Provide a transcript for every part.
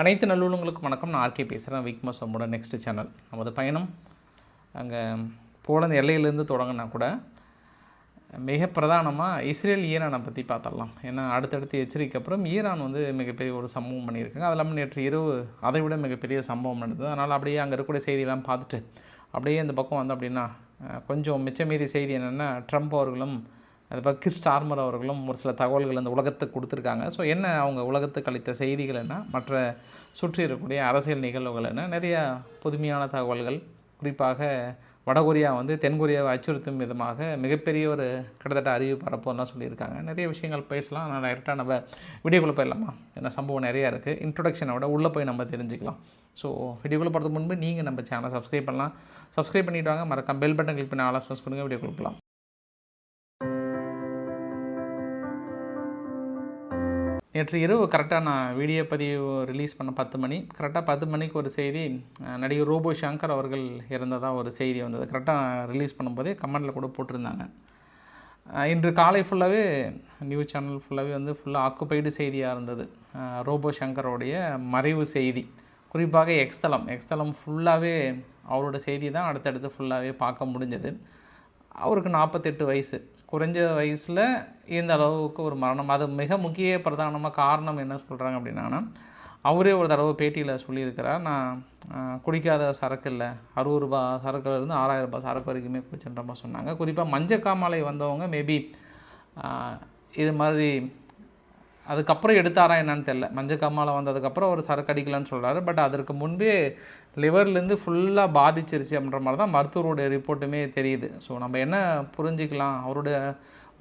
அனைத்து நல்லுள்ளங்களுக்கும் வணக்கம். நான் ஆர்கே பேசுகிறேன் விக்மா சோமோட நெக்ஸ்ட் சேனல் நமது பயணம் அங்கே போலந்து எல்லையிலேருந்து தொடங்கினா கூட மிக பிரதானமாக இஸ்ரேல் ஈரானை பற்றி பார்த்துடலாம். ஏன்னா அடுத்தடுத்து எச்சரிக்கை அப்புறம் ஈரான் வந்து மிகப்பெரிய ஒரு சம்பவம் பண்ணியிருக்காங்க. அது இல்லாமல் நேற்று இரவு அதை விட மிகப்பெரிய சம்பவம் நடந்தது. அதனால் அப்படியே அங்கே இருக்கக்கூடிய செய்தியெல்லாம் பார்த்துட்டு அப்படியே இந்த பக்கம் வந்து அப்படின்னா கொஞ்சம் மிச்சமீறி செய்தி என்னென்னா ட்ரம்ப் அவர்களும் அது பக்கி ஸ்டார்மர் அவர்களும் ஒரு சில தகவல்கள் அந்த உலகத்துக்கு கொடுத்துருக்காங்க. ஸோ என்ன அவங்க உலகத்துக்கு அளித்த செய்திகள் என்ன? மற்ற சுற்றி இருக்கக்கூடிய அரசியல் நிகழ்வுகள் என்ன? நிறைய புதுமையான தகவல்கள். குறிப்பாக வடகொரியா வந்து தென்கொரியாவை அச்சுறுத்தும் விதமாக மிகப்பெரிய ஒரு கிட்டத்தட்ட அறிவு பரப்போம்லாம் சொல்லியிருக்காங்க. நிறைய விஷயங்கள் பேசலாம். ஆனால் டைரெக்டாக நம்ம வீடியோக்குள்ளே போயிடலாமா? ஏன்னா சம்பவம் நிறையா இருக்குது இன்ட்ரொடக்ஷனை விட உள்ளே போய் நம்ம தெரிஞ்சுக்கலாம். ஸோ வீடியோக்குள்ளே போகிறதுக்கு முன்பு நீங்கள் நம்ம சேனலை சப்ஸ்கிரைப் பண்ணலாம். சப்ஸ்கிரைப் பண்ணிவிட்டு வாங்க. மறக்காம பெல் பட்டன் கிளிக் பண்ணி ஆல் ஆப்ஷன்ஸ் கொடுங்க. வீடியோ கொடுக்கலாம் நேற்று இரவு கரெக்டாக நான் வீடியோ பதிவு ரிலீஸ் பண்ண பத்து மணி. கரெக்டாக பத்து மணிக்கு ஒரு செய்தி நடிகர் ரோபோ சங்கர் அவர்கள் இறந்ததாக ஒரு செய்தி வந்தது. கரெக்டாக ரிலீஸ் பண்ணும்போதே கமெண்டில் கூட போட்டிருந்தாங்க. இன்று காலை ஃபுல்லாகவே நியூஸ் சேனல் ஃபுல்லாகவே வந்து ஃபுல்லாக ஆக்குப்பைடு செய்தியாக இருந்தது. ரோபோ சங்கரோடைய மறைவு செய்தி. குறிப்பாக எக்ஸ்தலம். எக்ஸ்தலம் ஃபுல்லாகவே அவரோட செய்தி தான் அடுத்தடுத்து ஃபுல்லாகவே பார்க்க முடிஞ்சது. அவருக்கு நாற்பத்தெட்டு வயசு. குறைஞ்ச வயசில் இந்த அளவுக்கு ஒரு மரணம். அது மிக முக்கிய பிரதானமாக காரணம் என்ன சொல்கிறாங்க அப்படின்னா அவரே ஒரு தடவை பேட்டியில் சொல்லியிருக்கிறார் நான் குடிக்காத சரக்கு இல்லை. அறுபது ரூபா சரக்குலேருந்து ஆறாயிரம் ரூபாய் சரக்கு வரைக்குமே குடிச்சுன்ற மாதிரி சொன்னாங்க. குறிப்பாக மஞ்சக்காமலை வந்தவங்க மேபி இது மாதிரி அதுக்கப்புறம் எடுத்தாரா என்னன்னு தெரில மஞ்சள் காமாலை வந்ததுக்கப்புறம் அவர் சரக்கு அடிக்கலான்னு சொல்கிறாரு பட் அதற்கு முன்பே லிவர்லேருந்து ஃபுல்லாக பாதிச்சிருச்சு அப்படின்ற மாதிரி தான் மருத்துவருடைய ரிப்போர்ட்டுமே தெரியுது. ஸோ நம்ம என்ன புரிஞ்சிக்கலாம்? அவருடைய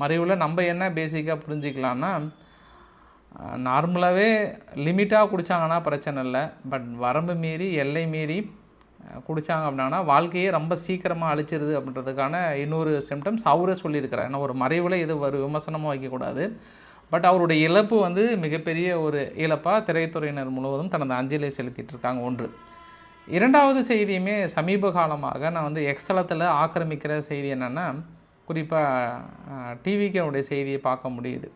மறைவில் நம்ம என்ன பேசிக்காக புரிஞ்சிக்கலாம்னா நார்மலாகவே லிமிட்டாக குடித்தாங்கன்னா பிரச்சனை இல்லை. பட் வரம்பு மீறி எல்லை மீறி குடித்தாங்க அப்படின்னா வாழ்க்கையே ரொம்ப சீக்கிரமாக அழிச்சிருது அப்படின்றதுக்கான இன்னொரு சிம்டம்ஸ் அவரே சொல்லியிருக்கிறார். ஏன்னா ஒரு மறைவில் இது ஒரு விமர்சனமாக வைக்கக்கூடாது. பட் அவருடைய இழப்பு வந்து மிகப்பெரிய ஒரு இழப்பாக திரைத்துறையினர் முழுவதும் தனது அஞ்சலியை செலுத்திட்டு இருக்காங்க. ஒன்று. இரண்டாவது செய்தியுமே சமீப காலமாக நான் வந்து எக்ஸலத்தில் ஆக்கிரமிக்கிற செய்தி என்னென்னா குறிப்பாக டிவிக்கனுடைய செய்தியை பார்க்க முடியுது.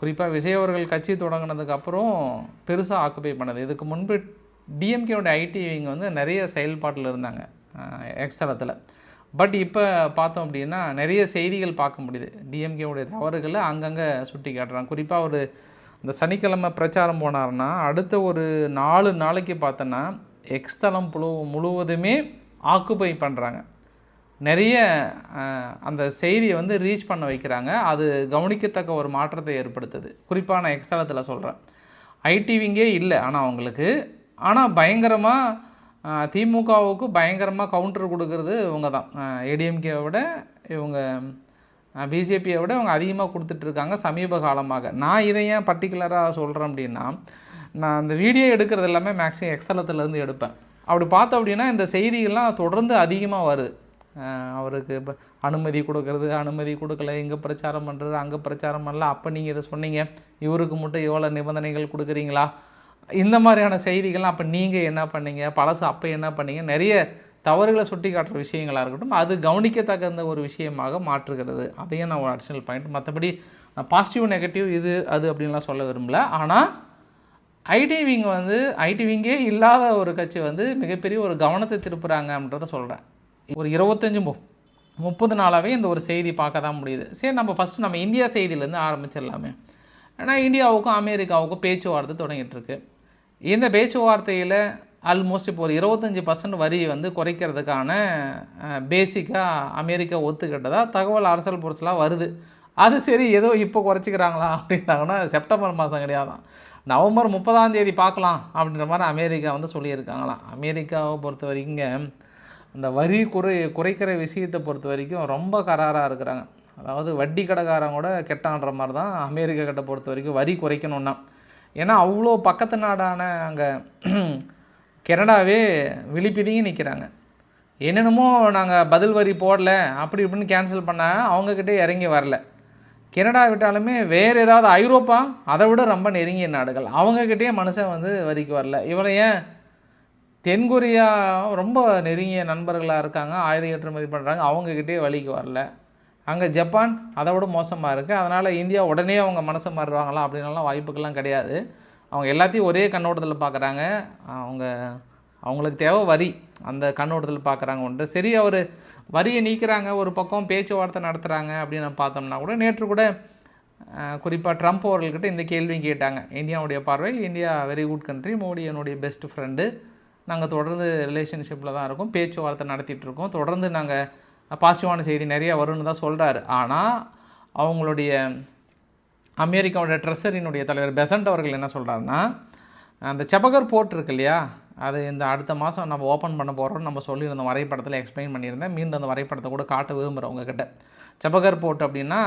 குறிப்பாக விஜய் அவர்கள் கட்சி தொடங்கினதுக்கப்புறம் பெருசாக ஆக்குப்பை பண்ணது. இதுக்கு முன்பு டிஎம்கேவுடைய ஐடி விங் வந்து நிறைய செயல்பாட்டில் இருந்தாங்க எக்ஸலத்தில் பட் இப்போ பார்த்தோம் அப்படின்னா நிறைய செய்திகள் பார்க்க முடியுது. டிஎம்கேவுடைய தவறுகளை அங்கங்கே சுட்டி காட்டுறாங்க. குறிப்பாக ஒரு இந்த சனிக்கிழமை பிரச்சாரம் போனார்னா அடுத்த ஒரு நாலு நாளைக்கு பார்த்தோன்னா எக்ஸ்தலம் புழு முழுவதுமே ஆக்குப்பை பண்ணுறாங்க நிறைய அந்த செய்தியை வந்து ரீச் பண்ண வைக்கிறாங்க. அது கவனிக்கத்தக்க ஒரு மாற்றத்தை ஏற்படுத்துது. குறிப்பாக நான் எக்ஸலத்தில் சொல்கிறேன் ஐடிவிங்கே இல்லை ஆனால் அவங்களுக்கு. ஆனால் பயங்கரமாக திமுகவுக்கு பயங்கரமாக கவுண்டர் கொடுக்கறது இவங்க தான் ஏடிஎம்கேவை விட இவங்க பிஜேபியை விட இவங்க அதிகமாக கொடுத்துட்ருக்காங்க சமீப காலமாக. நான் இதை ஏன் பர்டிகுலராக சொல்கிறேன் அப்படின்னா நான் அந்த வீடியோ எடுக்கிறது எல்லாமே மேக்ஸிமம் எக்ஸலத்துலேருந்து எடுப்பேன். அப்படி பார்த்தோம் அப்படின்னா இந்த செய்திகள்லாம் தொடர்ந்து அதிகமாக வருது. அவருக்கு இப்போ அனுமதி கொடுக்கறது அனுமதி கொடுக்கல இங்கே பிரச்சாரம் பண்ணுறது அங்கே பிரச்சாரம் பண்ணல அப்போ நீங்கள் இதை சொன்னீங்க இவருக்கு மட்டும் எவ்வளோ நிபந்தனைகள் கொடுக்குறீங்களா? இந்த மாதிரியான செய்திகள்லாம் அப்போ நீங்கள் என்ன பண்ணீங்க? பழசு அப்போ என்ன பண்ணீங்க? நிறைய தவறுகளை சுட்டி காட்டுற விஷயங்களாக இருக்கட்டும் அது கவனிக்கத்தகுந்த ஒரு விஷயமாக மாற்றுகிறது. அதையும் நான் ஒரு அடிஷனல் பாயிண்ட் மற்றபடி பாசிட்டிவ் நெகட்டிவ் இது அது அப்படின்லாம் சொல்ல விரும்பல. ஆனால் ஐடி விங் வந்து ஐடி விங்கே இல்லாத ஒரு கட்சி வந்து மிகப்பெரிய ஒரு கவனத்தை திருப்புறாங்க அப்படின்றத சொல்கிறேன் ஒரு இருபத்தஞ்சி மு முப்பது நாளாகவே இந்த ஒரு செய்தி பார்க்க தான் முடியுது. சரி நம்ம ஃபஸ்ட்டு நம்ம இந்தியா செய்தியிலேருந்து ஆரம்பிச்சிடலாமே. ஏன்னா இந்தியாவுக்கும் அமெரிக்காவுக்கும் பேச்சுவார்த்தை தொடங்கிட்டு இருக்குது இந்த பேச்சுவார்த்தையில் ஆல்மோஸ்ட் இப்போ ஒரு இருபத்தஞ்சி பர்சன்ட் வரி வந்து குறைக்கிறதுக்கான பேசிக்காக அமெரிக்கா ஒத்துக்கிட்டதா தகவல் அரசல் புரசலாக வருது. அது சரி ஏதோ இப்போ குறைச்சிக்கிறாங்களா அப்படின்னாங்கன்னா செப்டம்பர் மாதம் கிடையாதான். நவம்பர் முப்பதாம் தேதி பார்க்கலாம் அப்படின்ற மாதிரி அமெரிக்கா வந்து சொல்லியிருக்காங்களாம். அமெரிக்காவை பொறுத்த வரைக்கும் இந்த வரி குறை குறைக்கிற விஷயத்தை பொறுத்த வரைக்கும் ரொம்ப கராராக இருக்கிறாங்க. அதாவது வட்டி கடைக்காரன் கூட கெட்டான்ற மாதிரி தான் அமெரிக்கா கிட்ட பொறுத்த வரைக்கும் வரி குறைக்கணுன்னா ஏன்னா அவ்வளோ பக்கத்து நாடான அங்கே கனடாவே விழிப்பிதிங்கி நிற்கிறாங்க என்னென்னமோ நாங்கள் பதில் வரி போடல அப்படி இப்படின்னு கேன்சல் பண்ணால் அவங்கக்கிட்டே இறங்கி வரல. கனடா விட்டாலுமே வேறு ஏதாவது ஐரோப்பா அதை விட ரொம்ப நெருங்கிய நாடுகள். அவங்கக்கிட்டே மனுஷன் வந்து வரிக்கு வரல. இவரை ஏன்? தென்கொரியா ரொம்ப நெருங்கிய நண்பர்களாக இருக்காங்க ஆயுத ஏற்றுமதி பண்ணுறாங்க அவங்கக்கிட்டே வழிக்கு வரல. அங்கே ஜப்பான் அதை விட மோசமாக இருக்குது அதனால் இந்தியா உடனே அவங்க மனசை மாறுவாங்களா அப்படின்லாம் வாய்ப்புக்கெல்லாம் கிடையாது. அவங்க எல்லாத்தையும் ஒரே கண்ணோட்டத்தில் பார்க்குறாங்க அவங்க அவங்களுக்கு தேவை வரி. அந்த கண்ணோட்டத்தில் பார்க்குறாங்க ஒன்று. சரி அவர் வரியை நீக்கிறாங்க. ஒரு பக்கம் பேச்சுவார்த்தை நடத்துகிறாங்க அப்படின்னு பார்த்தோம்னா கூட நேற்று கூட குறிப்பாக ட்ரம்ப் அவர்கள்கிட்ட இந்த கேள்வியும் கேட்டாங்க. இந்தியாவுடைய பார்வை India very good country Modi என்னுடைய பெஸ்ட் ஃப்ரெண்டு நாங்கள் தொடர்ந்து ரிலேஷன்ஷிப்பில் தான் இருக்கோம். பேச்சுவார்த்தை நடத்திட்டு இருக்கோம். தொடர்ந்து நாங்கள் பாசிட்டிவான செய்தி நிறைய வரும்னு தான் சொல்கிறாரு ஆனால் அவங்களுடைய அமெரிக்காவோட ட்ரெஸரினுடைய தலைவர் பெசன்ட் அவர்கள் என்ன சொல்கிறாருன்னா அந்த செபகர் போர்ட் இருக்கு இல்லையா அது இந்த அடுத்த மாதம் நம்ம ஓப்பன் பண்ண போகிறோம்னு நம்ம சொல்லியிருந்தோம். வரைபடத்தில் எக்ஸ்பிளைன் பண்ணியிருந்தேன். மீண்டும் அந்த வரைபடத்தை கூட காட்ட விரும்புகிறேன் உங்ககிட்ட. செபகர் போர்ட் அப்படின்னா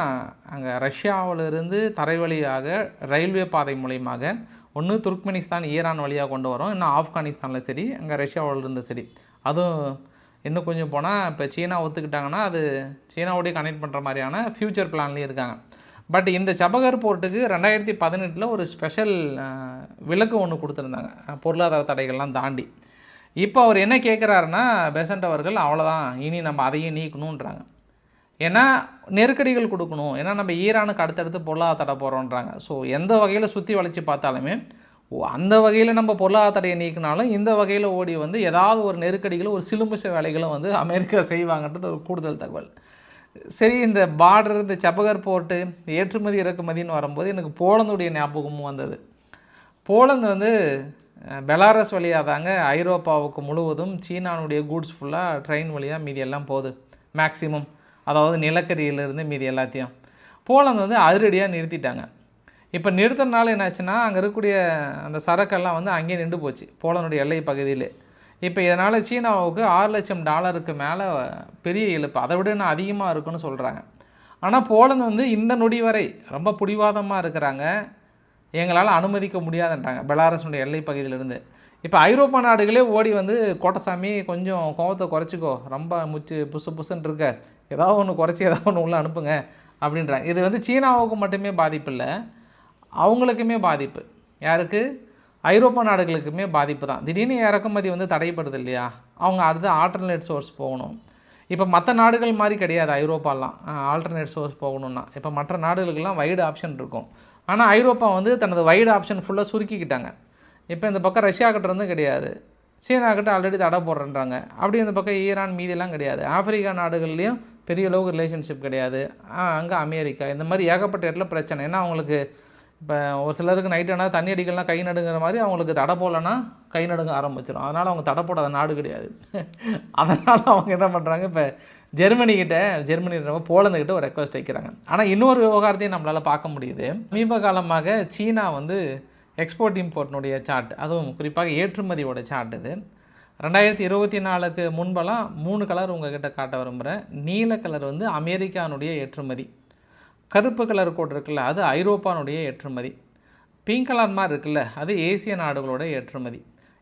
அங்கே ரஷ்யாவிலிருந்து தரைவழியாக ரயில்வே பாதை மூலியமாக ஒன்று துர்க்மெனிஸ்தான் ஈரான் வழியாக கொண்டு வரோம். இன்னும் ஆப்கானிஸ்தானில் சரி அங்கே ரஷ்யாவிலிருந்து சரி. அதுவும் இன்னும் கொஞ்சம் போனால் இப்போ சீனா ஒத்துக்கிட்டாங்கன்னா அது சீனாவோடய கனெக்ட் பண்ணுற மாதிரியான ஃப்யூச்சர் பிளான்லேயும் இருக்காங்க. பட் இந்த சபகர் போர்ட்டுக்கு ரெண்டாயிரத்தி பதினெட்டில் ஒரு ஸ்பெஷல் விலக்கு ஒன்று கொடுத்துருந்தாங்க. பொருளாதார தடைகள்லாம் தாண்டி. இப்போ அவர் என்ன கேட்குறாருன்னா பெசன்ட் அவர்கள் அவ்வளோதான் இனி நம்ம அதையும் நீக்கணுன்றாங்க ஏன்னா நெருக்கடிகள் கொடுக்கணும். ஏன்னா நம்ம ஈரானுக்கு அடுத்தடுத்து பொருளாதார தடை போகிறோன்றாங்க ஸோ எந்த வகையில் சுற்றி வளைச்சி பார்த்தாலுமே அந்த வகையில் நம்ம பொருளாதாரத்தை நீக்கினாலும் இந்த வகையில் ஓடி வந்து ஏதாவது ஒரு நெருக்கடிகளும் ஒரு சிலுமிச வேலைகளும் வந்து அமெரிக்கா செய்வாங்கன்றது ஒரு கூடுதல் தகவல். சரி இந்த பார்டர் இந்த சபகர் போர்ட்டு ஏற்றுமதி இறக்குமதின்னு வரும்போது எனக்கு போலந்துடைய ஞாபகமும் வந்தது. போலந்து வந்து பெலாரஸ் வழியாக தாங்க ஐரோப்பாவுக்கு முழுவதும் சீனானுடைய கூட்ஸ் ஃபுல்லாக ட்ரெயின் வழியாக மீதி எல்லாம் போகுது. மேக்சிமம் அதாவது நிலக்கரியிலிருந்து மீதி எல்லாத்தையும். போலந்து வந்து அதிரடியாக நிறுத்திட்டாங்க. இப்போ நிறுத்தினால என்னாச்சுன்னா அங்கே இருக்கக்கூடிய அந்த சரக்கெல்லாம் வந்து அங்கேயே நின்று போச்சு போலனுடைய எல்லை பகுதியில். இப்போ இதனால் சீனாவுக்கு ஆறு லட்சம் டாலருக்கு மேலே பெரிய இழப்பு. அதை விட இன்னும் அதிகமாக இருக்குன்னு சொல்கிறாங்க ஆனால் போலந்து வந்து இந்த நொடி வரை ரொம்ப பிடிவாதமாக இருக்கிறாங்க. எங்களால் அனுமதிக்க முடியாதுன்றாங்க பெலாரஸுடைய எல்லை பகுதியிலிருந்து. இப்போ ஐரோப்பா நாடுகளே ஓடி வந்து கோட்டசாமி கொஞ்சம் கோபத்தை குறைச்சிக்கோ ரொம்ப முச்சு புசு புசுன்னு இருக்க ஏதாவது ஒன்று குறைச்சி ஏதாவது ஒன்று உள்ளே அனுப்புங்க அப்படின்றாங்க. இது வந்து சீனாவுக்கு மட்டுமே பாதிப்பு இல்லை. அவங்களுக்குமே பாதிப்பு. யாருக்கு? ஐரோப்பா நாடுகளுக்குமே பாதிப்பு தான். திடீர்னு இறக்குமதி வந்து தடைப்படுது இல்லையா? அவங்க அடுத்து ஆல்டர்னேட் சோர்ஸ் போகணும். இப்போ மற்ற நாடுகள் மாதிரி கிடையாது ஐரோப்பாலாம். ஆல்டர்னேட் சோர்ஸ் போகணுன்னா இப்போ மற்ற நாடுகளுக்கெல்லாம் வைடு ஆப்ஷன் இருக்கும். ஆனால் ஐரோப்பா வந்து தனது வைடு ஆப்ஷன் ஃபுல்லாக சுருக்கிக்கிட்டாங்க. இப்போ இந்த பக்கம் ரஷ்யா கிட்ட இருந்து கிடையாது. சீனா கிட்ட ஆல்ரெடி தடை போடுறேன்றாங்க. அப்படி இந்த பக்கம் ஈரான் மீதியெல்லாம் கிடையாது. ஆப்பிரிக்கா நாடுகள்லேயும் பெரிய அளவுக்கு ரிலேஷன்ஷிப் கிடையாது. அங்கே அமெரிக்கா. இந்த மாதிரி ஏகப்பட்ட இடத்துல பிரச்சனை. ஏன்னா அவங்களுக்கு இப்போ ஒரு சிலருக்கு நைட் ஆனால் தண்ணி அடிக்கலாம் கை நடுங்கிற மாதிரி அவங்களுக்கு தடை போடலன்னா கை நடுங்க ஆரம்பிச்சிடும் அதனால் அவங்க தடை போடாத நாடு கிடையாது. அதனால் அவங்க என்ன பண்ணுறாங்க இப்போ ஜெர்மனிக்கிட்ட ஜெர்மனி போலந்துக்கிட்ட ஒரு ரெக்வஸ்ட் வைக்கிறாங்க. ஆனால் இன்னொரு விவகாரத்தையும் நம்மளால் பார்க்க முடியுது. சமீப காலமாக சீனா வந்து எக்ஸ்போர்ட் இம்போர்ட்னுடைய சார்ட் அதுவும் குறிப்பாக ஏற்றுமதியோட சார்ட் இது. ரெண்டாயிரத்தி இருபத்தி நாலுக்கு முன்பெல்லாம் மூணு கலர் உங்ககிட்ட காட்ட விரும்புகிறேன் நீல கலர் வந்து அமெரிக்கானுடைய ஏற்றுமதி. கருப்பு கலர் கோட் இருக்குல்ல அது ஐரோப்பானுடைய ஏற்றுமதி. பிங்க் கலர் மாதிரி இருக்குல்ல அது ஏசிய நாடுகளோட ஏற்றுமதி.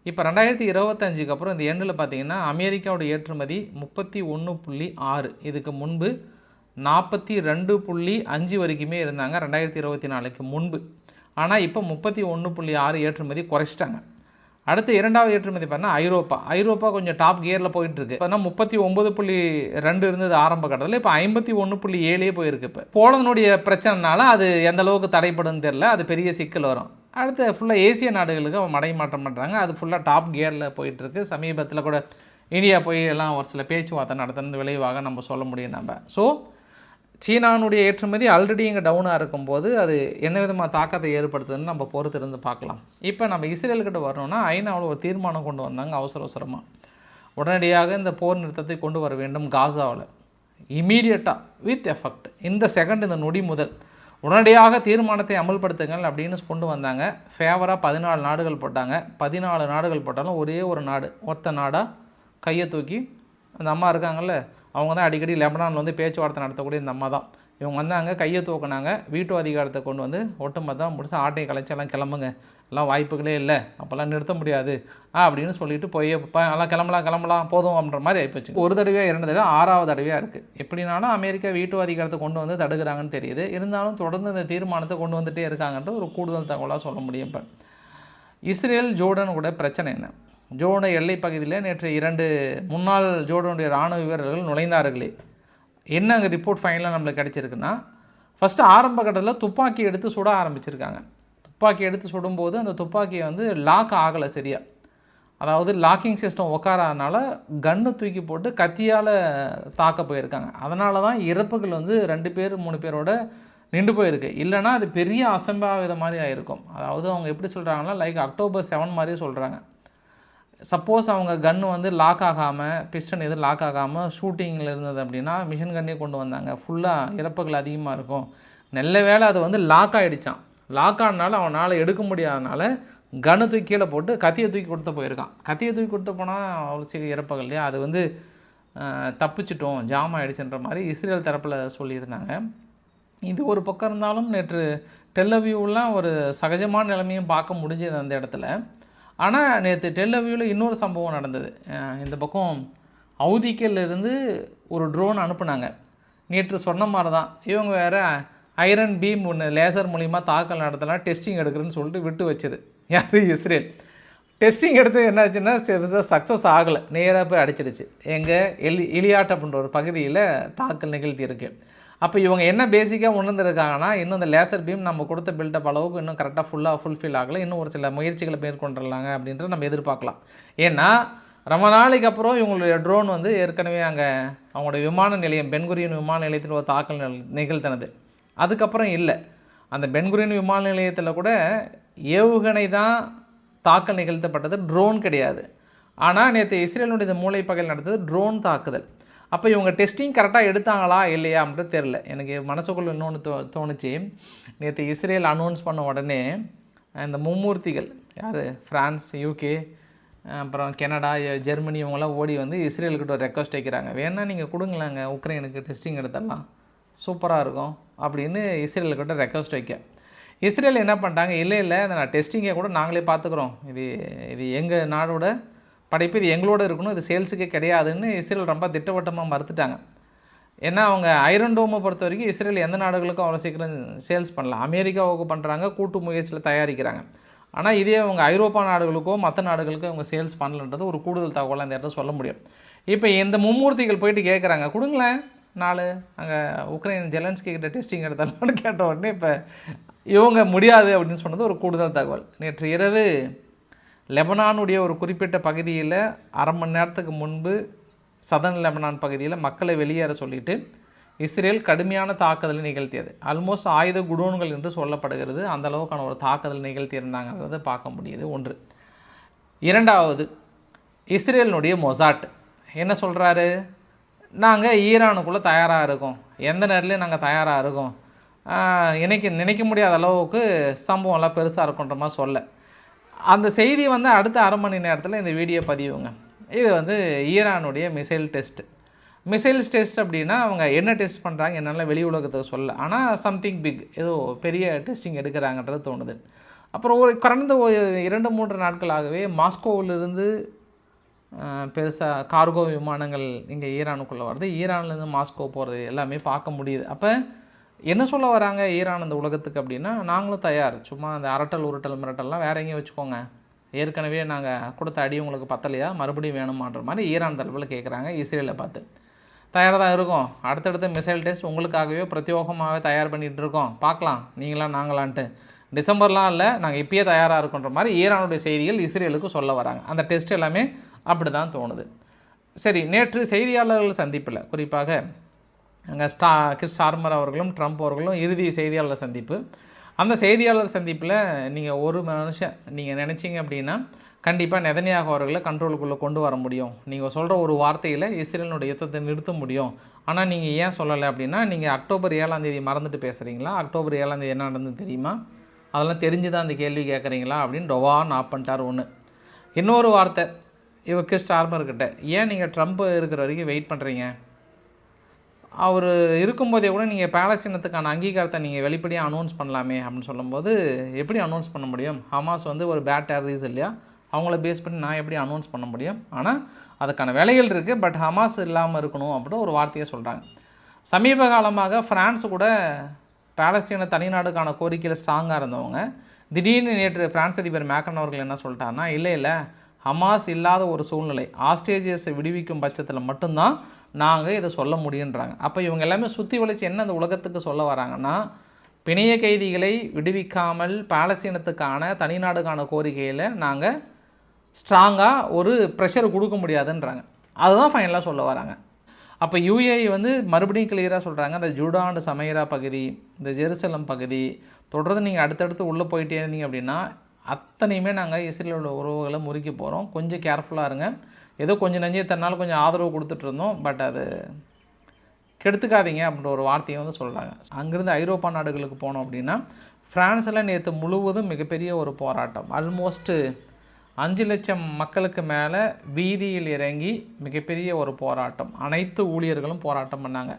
இப்போ ரெண்டாயிரத்தி இருபத்தஞ்சுக்கு அப்புறம் இந்த எண்டில் பார்த்தீங்கன்னா அமெரிக்காவோட ஏற்றுமதி முப்பத்தி ஒன்று புள்ளி ஆறு. இதுக்கு முன்பு நாற்பத்தி ரெண்டு புள்ளி அஞ்சு வரைக்குமே இருந்தாங்க ரெண்டாயிரத்தி இருபத்தி நாலுக்கு முன்பு. ஆனால் இப்போ முப்பத்தி ஒன்று புள்ளி ஆறு ஏற்றுமதி குறைச்சிட்டாங்க. அடுத்து இரண்டாவது ஏற்றுமதி பார்த்தா ஐரோப்பா. ஐரோப்பா கொஞ்சம் டாப் கியரில் போயிட்டுருக்கு. இப்போ முப்பத்தி ஒன்பது புள்ளி ரெண்டு இருந்தது ஆரம்ப கட்டத்தில் இப்போ ஐம்பத்தி ஒன்று புள்ளி ஏழே போயிருக்கு இப்போ. போலனுடைய பிரச்சனைனால அது எந்த அளவுக்கு தடைப்படுன்னு தெரில அது பெரிய சிக்கல் வரும். அடுத்து ஃபுல்லாக ஏசிய நாடுகளுக்கு அவன் மடை மாற்றம் பண்ணுறாங்க அது ஃபுல்லாக டாப் கியரில் போயிட்டுருக்கு. சமீபத்தில் கூட இந்தியா போய் எல்லாம் ஒரு சில பேச்சுவார்த்தை நடத்துனது விளைவாக நம்ம சொல்ல முடியும் நம்ம. ஸோ சீனானுடைய ஏற்றுமதி ஆல்ரெடி இங்கே டவுனாக இருக்கும்போது அது என்ன விதமாக தாக்கத்தை ஏற்படுத்துதுன்னு நம்ம பொறுத்து இருந்து பார்க்கலாம். இப்போ நம்ம இஸ்ரேல்கிட்ட வரணும்னா ஐநாவில் ஒரு தீர்மானம் கொண்டு வந்தாங்க அவசர அவசரமாக உடனடியாக இந்த போர் நிறுத்தத்தை கொண்டு வர வேண்டும் காசாவில். இமீடியட்டாக வித் எஃபெக்ட் இந்த செகண்ட் இந்த நொடி முதல். உடனடியாக தீர்மானத்தை அமல்படுத்துங்கள் அப்படின்னு கொண்டு வந்தாங்க. ஃபேவராக பதினாலு நாடுகள் போட்டாங்க. பதினாலு நாடுகள் போட்டாலும் ஒரே ஒரு நாடு ஒத்த நாடாக கையை தூக்கி. அந்த அம்மா இருக்காங்கல்ல அவங்க தான் அடிக்கடி லெபனானில் வந்து பேச்சுவார்த்தை நடத்தக்கூடிய இந்த அம்மா தான் இவங்க வந்தாங்க கையை தூக்கினாங்க வீட்டு அதிகாரத்தை கொண்டு வந்து ஒட்டுமொத்தம் முடிச்சு ஆட்டையை கலைச்செல்லாம் கிளம்புங்க. எல்லாம் வாய்ப்புகளே இல்லை. அப்போல்லாம் நிறுத்த முடியாது. ஆ அப்படின்னு சொல்லிட்டு போய் எல்லாம் கிளம்பலாம் கிளம்பலாம் போதும் அப்படின்ற மாதிரி ஆயிப்போச்சு ஒரு தடவையாக இரண்டு தடவை ஆறாவது தடவையாக இருக்குது எப்படினாலும் அமெரிக்கா வீட்டு அதிகாரத்தை கொண்டு வந்து தடுக்கிறாங்கன்னு தெரியுது. இருந்தாலும் தொடர்ந்து இந்த தீர்மானத்தை கொண்டு வந்துகிட்டே இருக்காங்கன்ற ஒரு கூடுதல் தகவலாக சொல்ல முடியும் இப்போ. இஸ்ரேல் ஜோர்டன் கூட பிரச்சனை என்ன? ஜோர்டன் எல்லை பகுதியில் நேற்று இரண்டு முன்னாள் ஜோர்டனுடைய இராணுவ வீரர்கள் நுழைந்தார்களே. என்ன அங்கே ரிப்போர்ட் ஃபைனலாக நம்மளுக்கு கிடச்சிருக்குன்னா ஃபஸ்ட்டு ஆரம்ப கட்டத்தில் துப்பாக்கி எடுத்து சுட ஆரம்பிச்சிருக்காங்க. துப்பாக்கி எடுத்து சுடும்போது அந்த துப்பாக்கியை வந்து லாக் ஆகலை சரியா. அதாவது லாக்கிங் சிஸ்டம் உட்காராதனால கன்று தூக்கி போட்டு கத்தியால் தாக்க போயிருக்காங்க. அதனால தான் இறப்புகள் வந்து ரெண்டு பேர் மூணு பேரோட நின்று போயிருக்கு. இல்லைன்னா அது பெரிய அசம்பாவித மாதிரி ஆயிருக்கும். அதாவது அவங்க எப்படி சொல்கிறாங்கன்னா லைக் அக்டோபர் செவன் மாதிரி சொல்கிறாங்க சப்போஸ் அவங்க கன்று வந்து லாக் ஆகாமல் பிஸ்டன் எதுவும் லாக் ஆகாமல் ஷூட்டிங்கில் இருந்தது அப்படின்னா மிஷின் கன்னே கொண்டு வந்தாங்க. ஃபுல்லாக இறப்புகள் அதிகமாக இருக்கும். நல்ல வேளை அது வந்து லாக் ஆகிடுச்சான் லாக் ஆனனால அவனால் எடுக்க முடியாதனால கன்று தூக்கி கீழே போட்டு கத்தியை தூக்கி கொடுத்து போயிருக்கான். கத்தியை தூக்கி கொடுத்து போனால் அவ்வளோ சீக்கிரம் இறப்புகள் இல்லையா? அது வந்து தப்பிச்சிட்டோம் ஜாம் ஆகிடுச்சுன்ற மாதிரி இஸ்ரேல் தரப்பில் சொல்லியிருந்தாங்க. இது ஒரு பக்கம் இருந்தாலும் நேற்று டெல்லவியூலாம் ஒரு சகஜமான நிலைமையும் பார்க்க முடிஞ்சது அந்த இடத்துல. ஆனால் நேற்று டெல்லவியூவில் இன்னொரு சம்பவம் நடந்தது. இந்த பக்கம் ஹவுதிக்கல்ல இருந்து ஒரு ட்ரோன் அனுப்புனாங்க. நேற்று சொன்ன மாதிரி தான் இவங்க வேறு ஐரன் பீம் ஒன்று லேசர் மூலிமா தாக்கல் நடத்தலாம் டெஸ்டிங் எடுக்கிறேன்னு சொல்லிட்டு விட்டு வச்சது. யார்? இஸ்ரேல். டெஸ்டிங் எடுத்து என்னாச்சுன்னா சக்ஸஸ் ஆகலை. நேராக போய் அடிச்சிடுச்சு. எங்கள் எலி இலியாட் அப்படின்ற ஒரு பகுதியில் தாக்கல் நிகழ்த்தி இருக்குது அப்போ இவங்க என்ன பேசிக்காக உணர்ந்துருக்காங்கன்னா இன்னும் இந்த லேசர் பீம் நம்ம கொடுத்த பில்டப் அளவுக்கு இன்னும் கரெக்டாக ஃபுல்லாக ஃபுல்ஃபில் ஆகலை. இன்னும் ஒரு சில முயற்சிகளை மேற்கொண்டுடலாங்க அப்படின்றத நம்ம எதிர்பார்க்கலாம். ஏன்னா ரொம்ப நாளைக்கு அப்புறம் இவங்களுடைய ட்ரோன் வந்து ஏற்கனவே அங்கே அவங்களுடைய விமான நிலையம் பென்குரியன் விமான நிலையத்தில் ஒரு தாக்கல் நிகழ்- நிகழ்த்தினது. அதுக்கப்புறம் இல்லை. அந்த பென்குரியன் விமான நிலையத்தில் கூட ஏவுகணை தான் தாக்கல் நிகழ்த்தப்பட்டது ட்ரோன் கிடையாது. ஆனால் நேற்று இஸ்ரேலுடைய இந்த மூளைப்பகல் நடந்தது ட்ரோன் தாக்குதல். அப்போ இவங்க டெஸ்டிங் கரெக்டாக எடுத்தாங்களா இல்லையா அப்படின்னு தெரில எனக்கு மனசுக்குள்ளே இன்னொன்று தோ தோணுச்சு. நேற்று இஸ்ரேல் அனௌன்ஸ் பண்ண உடனே இந்த மும்மூர்த்திகள் யார்? ஃப்ரான்ஸ் யூகே அப்புறம் கனடா ஜெர்மனி இவங்கெல்லாம் ஓடி வந்து இஸ்ரேலுக்கிட்ட ஒரு ரெக்வஸ்ட் வைக்கிறாங்க. வேணால் நீங்கள் கொடுங்களாங்க உக்ரைனுக்கு டெஸ்டிங் எடுத்துடலாம். சூப்பராக இருக்கும் அப்படின்னு இஸ்ரேலுக்கிட்ட ரெக்வஸ்ட் வைக்க. இஸ்ரேல் என்ன பண்ணிட்டாங்க? இல்லை இல்லை அதை நான் டெஸ்டிங்கை கூட நாங்களே பார்த்துக்குறோம். இது இது எங்கள் நாடோட படைப்பு இது எங்களோட இருக்கணும் இது சேல்ஸுக்கே கிடையாதுன்னு இஸ்ரேல் ரொம்ப திட்டவட்டமாக மறுத்துட்டாங்க. ஏன்னா அவங்க ஐரன் டோமை பொறுத்த வரைக்கும் இஸ்ரேல் எந்த நாடுகளுக்கும் அவ்வளோ சீக்கிரம் சேல்ஸ் பண்ணலாம் அமெரிக்காவுக்கு பண்ணுறாங்க கூட்டு முயற்சியில் தயாரிக்கிறாங்க. ஆனால் இதே அவங்க ஐரோப்பா நாடுகளுக்கோ மற்ற நாடுகளுக்கோ அவங்க சேல்ஸ் பண்ணலன்றது ஒரு கூடுதல் தகவலாக இந்த இடத்துல சொல்ல முடியும். இப்போ இந்த மும்மூர்த்திகள் போயிட்டு கேட்குறாங்க கொடுங்களேன் நாலு அங்கே உக்ரைன் ஜெலன்ஸ்கி கிட்ட டெஸ்டிங் எடுத்தாலான்னு கேட்ட உடனே இப்போ இவங்க முடியாது அப்படின்னு சொன்னது ஒரு கூடுதல் தகவல். நேற்று இரவு லெபனானுடைய ஒரு குறிப்பிட்ட பகுதியில் அரை மணி நேரத்துக்கு முன்பு சதன் லெபனான் பகுதியில் மக்களை வெளியேற சொல்லிட்டு இஸ்ரேல் கடுமையான தாக்குதலை நிகழ்த்தியது. ஆல்மோஸ்ட் ஆயுத குடோன்கள் என்று சொல்லப்படுகிறது. அந்த அளவுக்கான ஒரு தாக்குதல் நிகழ்த்தியிருந்தாங்கிறத பார்க்க முடியுது. ஒன்று. இரண்டாவது இஸ்ரேலினுடைய மொசாட். என்ன சொல்கிறாரு நாங்கள் ஈரானுக்குள்ளே தயாராக இருக்கோம். எந்த நேரத்துலையும் நாங்கள் தயாராக இருக்கோம். நினைக்க நினைக்க முடியாத அளவுக்கு சம்பவம்லாம் பெருசாக இருக்குன்ற மாதிரி சொல்ல. அந்த செய்தி வந்து அடுத்த அரை மணி நேரத்தில் இந்த வீடியோ பதிவுங்க. இது வந்து ஈரானுடைய மிசைல் டெஸ்ட் மிசைல்ஸ் டெஸ்ட் அப்படின்னா அவங்க என்ன டெஸ்ட் பண்ணுறாங்க என்னால் வெளி உலகத்துக்கு சொல்ல ஆனால் சம்திங் பிக் ஏதோ பெரிய டெஸ்டிங் எடுக்கிறாங்கன்றது தோணுது. அப்புறம் ஒரு கடந்த ஒரு இரண்டு மூன்று நாட்களாகவே மாஸ்கோவிலிருந்து பெருசாக கார்கோ விமானங்கள் இங்கே ஈரானுக்குள்ளே வருது. ஈரான்லேருந்து மாஸ்கோ போகிறது எல்லாமே பார்க்க முடியுது. அப்போ என்ன சொல்ல வராங்க ஈரான் இந்த உலகத்துக்கு அப்படின்னா நாங்களும் தயார். சும்மா அந்த அரட்டல் உருட்டல் மிரட்டல்லாம் வேற எங்கேயும் வச்சுக்கோங்க. ஏற்கனவே நாங்கள் கொடுத்த அடி உங்களுக்கு பத்தலையா? மறுபடியும் வேணுமான்ற மாதிரி ஈரான் தரப்பில் கேட்குறாங்க இஸ்ரேலை பார்த்து. தயாராக தான் இருக்கும். அடுத்தடுத்த மிசைல் டெஸ்ட் உங்களுக்காகவே பிரத்யோகமாகவே தயார் பண்ணிகிட்டு இருக்கோம். பார்க்கலாம். நீங்களா நாங்களான்ட்டு. டிசம்பர்லாம் இல்லை நாங்கள் இப்பயே தயாராக இருக்கோன்ற மாதிரி ஈரானுடைய செய்திகள் இஸ்ரேலுக்கு சொல்ல வராங்க. அந்த டெஸ்ட் எல்லாமே அப்படி தான் தோணுது. சரி நேற்று செய்தியாளர்கள் சந்திப்பில் குறிப்பாக அங்கே ஸ்டா கிறிஸ் ஸ்டார்மர் அவர்களும் ட்ரம்ப் அவர்களும் இறுதி செய்தியாளர் சந்திப்பு. அந்த செய்தியாளர் சந்திப்பில் நீங்கள் ஒரு மனுஷன் நீங்கள் நினச்சிங்க அப்படின்னா கண்டிப்பாக நெதனியாக அவர்களை கண்ட்ரோலுக்குள்ளே கொண்டு வர முடியும். நீங்கள் சொல்கிற ஒரு வார்த்தையில் இஸ்ரேலினுடைய யுத்தத்தை நிறுத்த முடியும். ஆனால் நீங்கள் ஏன் சொல்லலை அப்படின்னா நீங்கள் அக்டோபர் ஏழாம் தேதி மறந்துட்டு பேசுகிறீங்களா அக்டோபர் ஏழாம் தேதி என்ன நடந்தது தெரியுமா? அதெல்லாம் தெரிஞ்சு தான் அந்த கேள்வி கேட்குறீங்களா அப்படின்னு ரொவா நான் பண்ணிட்டார் ஒன்று இன்னொரு வார்த்தை இவர் கிறிஸ் ஸ்டார்மர்கிட்ட ஏன் நீங்கள் ட்ரம்ப் இருக்கிற வரைக்கும் வெயிட் பண்ணுறீங்க அவர் இருக்கும்போதே கூட நீங்கள் பாலஸ்தீனத்துக்கான அங்கீகாரத்தை நீங்கள் வெளிப்படையாக அனௌன்ஸ் பண்ணலாமே அப்படின்னு சொல்லும்போது எப்படி அனௌன்ஸ் பண்ண முடியும்? ஹமாஸ் வந்து ஒரு பேட் டெரரிஸ் இல்லையா? அவங்கள பேஸ் பண்ணி நான் எப்படி அனௌன்ஸ் பண்ண முடியும்? ஆனால் அதுக்கான வேலைகள் இருக்குது பட் ஹமாஸ் இல்லாமல் இருக்கணும் அப்படின்னு ஒரு வார்த்தையை சொல்கிறாங்க சமீப காலமாக ஃப்ரான்ஸ் கூட பாலஸ்தீன தனிநாடுக்கான கோரிக்கையில் ஸ்ட்ராங்காக இருந்தவங்க திடீர்னு நேற்று பிரான்ஸ் அதிபர் மேக்கன் அவர்கள் என்ன சொல்லிட்டாருன்னா இல்லை இல்லை ஹமாஸ் இல்லாத ஒரு சூழ்நிலை ஆஸ்ட்ரேஜியஸை விடுவிக்கும் பட்சத்தில் மட்டும்தான் நாங்கள் இதை சொல்ல முடியுன்றாங்க. அப்போ இவங்க எல்லாமே சுற்றி வளைச்சு என்ன அந்த உலகத்துக்கு சொல்ல வராங்கன்னா பிணைய கைதிகளை விடுவிக்காமல் பாலஸ்தீனத்துக்கான தனிநாடுக்கான கோரிக்கையில் நாங்கள் ஸ்ட்ராங்காக ஒரு ப்ரெஷர் கொடுக்க முடியாதுன்றாங்க. அதுதான் ஃபைனலாக சொல்ல வராங்க. அப்போ யூஏஇ வந்து மறுபடியும் கிளியராக சொல்கிறாங்க அந்த ஜூடாண்டு சமையரா பகுதி இந்த ஜெருசலம் பகுதி தொடர்ந்து நீங்கள் அடுத்தடுத்து உள்ளே போயிட்டே இருந்தீங்க அப்படின்னா அத்தனையுமே நாங்கள் இஸ்ரேலோட உறவுகளை முறிக்க போகிறோம் கொஞ்சம் கேர்ஃபுல்லாக இருங்க. ஏதோ கொஞ்சம் நெஞ்சே தன்னால் கொஞ்சம் ஆதரவு கொடுத்துட்டு இருந்தோம் பட் அது கெடுத்துக்காதீங்க அப்படின்ற ஒரு வார்த்தையை வந்து சொல்கிறாங்க அங்கேருந்து ஐரோப்பா நாடுகளுக்கு போனோம் அப்படின்னா ஃப்ரான்ஸில் நேற்று முழுவதும் மிகப்பெரிய ஒரு போராட்டம். ஆல்மோஸ்ட்டு அஞ்சு லட்சம் மக்களுக்கு மேலே வீதியில் இறங்கி மிகப்பெரிய ஒரு போராட்டம். அனைத்து ஊழியர்களும் போராட்டம் பண்ணாங்க.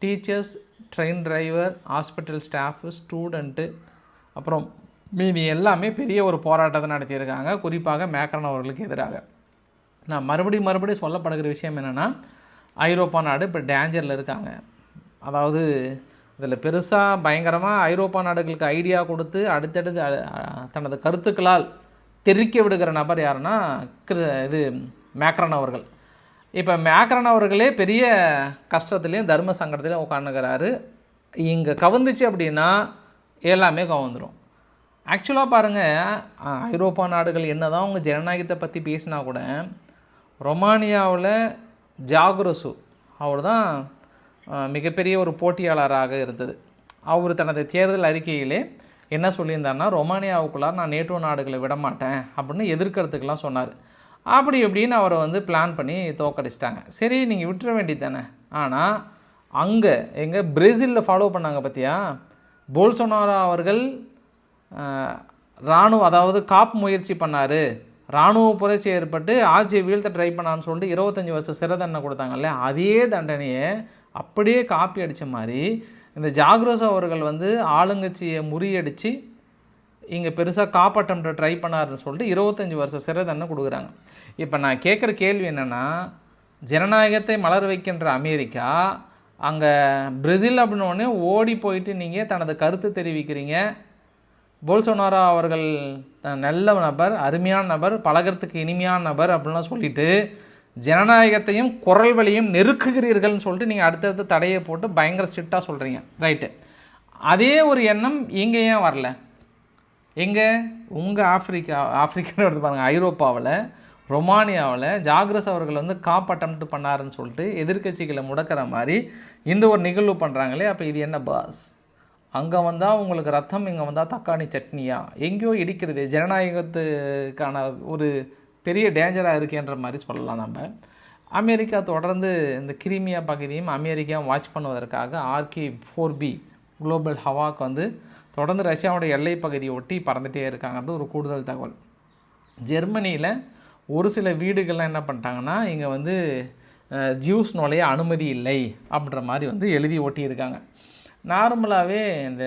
Teachers train driver hospital staff student அப்புறம் மீதி எல்லாமே பெரிய ஒரு போராட்டத்தை நடத்தியிருக்காங்க. குறிப்பாக மேக்ரன் அவர்களுக்கு எதிராக. நான் மறுபடியும் மறுபடியும் சொல்லப்படுகிற விஷயம் என்னென்னா ஐரோப்பா நாடு இப்போ டேஞ்சரில் இருக்காங்க. அதாவது இதில் பெருசாக பயங்கரமாக ஐரோப்பா நாடுகளுக்கு ஐடியா கொடுத்து அடுத்தடுத்து தனது கருத்துக்களால் தெரிக்க விடுகிற நபர் யாருன்னா கிரு இது மேக்ரன் அவர்கள். இப்போ மேக்ரன் அவர்களே பெரிய கஷ்டத்துலேயும் தர்ம சங்கடத்துலேயும் உட்காந்துக்கிறாரு இங்கே கவுந்துச்சு அப்படின்னா எல்லாமே கவுந்துரும் ஆக்சுவலாக பாருங்கள் ஐரோப்பா நாடுகள் என்ன தான் அவங்க ஜனநாயகத்தை பற்றி பேசினா கூட ரொமானியாவில் ஜாகுரசு அவர் தான் மிகப்பெரிய ஒரு போட்டியாளராக இருந்தது. அவர் தனது தேர்தல் அறிக்கையிலே என்ன சொல்லியிருந்தாருன்னா ரொமானியாவுக்குள்ளார் நான் நேட்டோ நாடுகளை விட மாட்டேன் அப்படின்னு எதிர்க்கிறதுக்கெலாம் சொன்னார். அப்படி இப்படின்னு அவரை வந்து பிளான் பண்ணி தோக்கடிச்சிட்டாங்க சரி நீங்கள் விட்டுற வேண்டியது தானே. ஆனால் அங்கே எங்கே பிரேசிலில் ஃபாலோ பண்ணாங்க பார்த்தியா போல்சோனாரா அவர்கள் ஆஹ், இராணுவ அதாவது காப் முயற்சி பண்ணார். இராணுவ புரட்சி ஏற்பட்டு ஆட்சியை வீழ்த்த ட்ரை பண்ணான்னு சொல்லிட்டு இருபத்தஞ்சி வருஷம் சிறை தண்டனை கொடுத்தாங்கல்ல அதே தண்டனையை அப்படியே காப்பி அடித்த மாதிரி இந்த ஜாக்ரோஸ் அவர்கள் வந்து ஆளுங்கட்சியை முறியடித்து இங்கே பெருசாக காப்பாற்றம்ன்ற ட்ரை பண்ணாருன்னு சொல்லிட்டு இருபத்தஞ்சி வருஷம் சிறை தண்டனை கொடுக்குறாங்க. இப்போ நான் கேட்குற கேள்வி என்னென்னா ஜனநாயகத்தை மலர வைக்கின்ற அமெரிக்கா அங்கே பிரேசில் அப்படின்னோடனே ஓடி போயிட்டு நீங்கள் தனது கருத்து தெரிவிக்கிறீங்க போல்சோனாரா அவர்கள் நல்ல நபர் அருமையான நபர் பழகிறதுக்கு இனிமையான நபர் அப்படின்லாம் சொல்லிட்டு ஜனநாயகத்தையும் குரல் வழியும் நெருக்குகிறீர்கள்னு சொல்லிட்டு நீங்கள் அடுத்தடுத்து தடையை போட்டு பயங்கர ஸ்ட்ரிக்டாக சொல்கிறீங்க ரைட்டு அதே ஒரு எண்ணம் இங்கே ஏன் வரல? எங்கே? உங்கள் ஆப்பிரிக்கா ஆஃப்ரிக்கான்னு எடுத்து பாருங்கள் ஐரோப்பாவில் ரொமானியாவில் ஜாக்ரஸ் அவர்கள் வந்து காப் அட்டம்ப்ட் பண்ணாருன்னு சொல்லிட்டு எதிர்க்கட்சிகளை முடக்கிற மாதிரி இந்த ஒரு நிகழ்வு பண்ணுறாங்களே அப்போ இது என்ன பாஸ் அங்கே வந்தால் உங்களுக்கு ரத்தம் இங்கே வந்தால் தக்காளி சட்னியா? எங்கேயோ இடிக்கிறது. ஜனநாயகத்துக்கான ஒரு பெரிய டேஞ்சராக இருக்கேன்ற மாதிரி சொல்லலாம் நம்ம. அமெரிக்கா தொடர்ந்து இந்த கிரிமியா பகுதியும் அமெரிக்கா வாட்ச் பண்ணுவதற்காக RQ four B global hawk வந்து தொடர்ந்து ரஷ்யாவோட எல்லை பகுதியை ஒட்டி பறந்துகிட்டே இருக்காங்கிறது ஒரு கூடுதல் தகவல். ஜெர்மனியில் ஒரு சில வீடுகள்லாம் என்ன பண்ணிட்டாங்கன்னா இங்கே வந்து ஜியூஸ் நுழைய அனுமதி இல்லை அப்படின்ற மாதிரி வந்து எழுதி ஒட்டியிருக்காங்க. நார்மலாகவே இந்த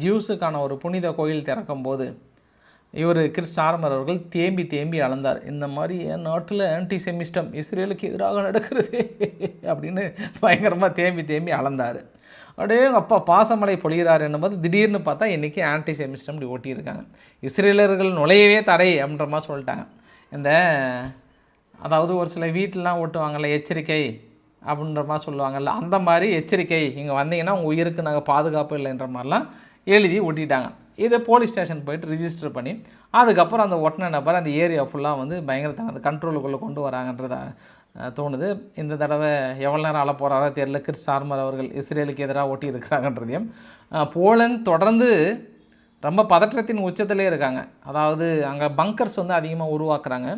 ஜியூஸுக்கான ஜூஸுக்கான ஒரு புனித கோயில் திறக்கும் போது இவர் கிறிஸ் ஆர்மர் அவர்கள் தேம்பி தேம்பி அளந்தார். இந்த மாதிரி என் நாட்டில் ஆன்டி செமிஸ்டம் இஸ்ரேலுக்கு எதிராக நடக்கிறது அப்படின்னு பயங்கரமாக தேம்பி தேம்பி அளந்தார். அப்படியே எங்கள் அப்பா பாசமலை பொழிகிறார் என்னும்போது திடீர்னு பார்த்தா இன்றைக்கி ஆன்டி செமிஸ்டம் இப்படி ஓட்டியிருக்காங்க. இஸ்ரேலர்கள் நுழையவே தடை அப்படின்ற மாதிரி சொல்லிட்டாங்க. இந்த அதாவது ஒரு சில வீட்டிலலாம் ஓட்டுவாங்கள்ல எச்சரிக்கை அப்படின்ற மாதிரி சொல்லுவாங்கல்ல அந்த மாதிரி எச்சரிக்கை இங்கே வந்தீங்கன்னா உங்கள் உயிருக்கு நாங்கள் பாதுகாப்பு இல்லைன்ற மாதிரிலாம் எழுதி ஒட்டிட்டாங்க. இதை போலீஸ் ஸ்டேஷன் போயிட்டு ரிஜிஸ்டர் பண்ணி அதுக்கப்புறம் அந்த ஒட்டின நபர் அந்த ஏரியா ஃபுல்லாக வந்து பயங்கர தனது கண்ட்ரோலுக்குள்ளே கொண்டு வராங்கன்றத தோணுது. இந்த தடவை எவ்வளோ நேரம் ஆள போகிறாரோ தெரியல. கிறிஸ் சார்மர் அவர்கள் இஸ்ரேலுக்கு எதிராக ஒட்டி இருக்கிறாங்கன்றதையும் போலந்து தொடர்ந்து ரொம்ப பதற்றத்தின் உச்சத்திலே இருக்காங்க. அதாவது அங்கே பங்கர்ஸ் வந்து அதிகமாக உருவாக்குறாங்க.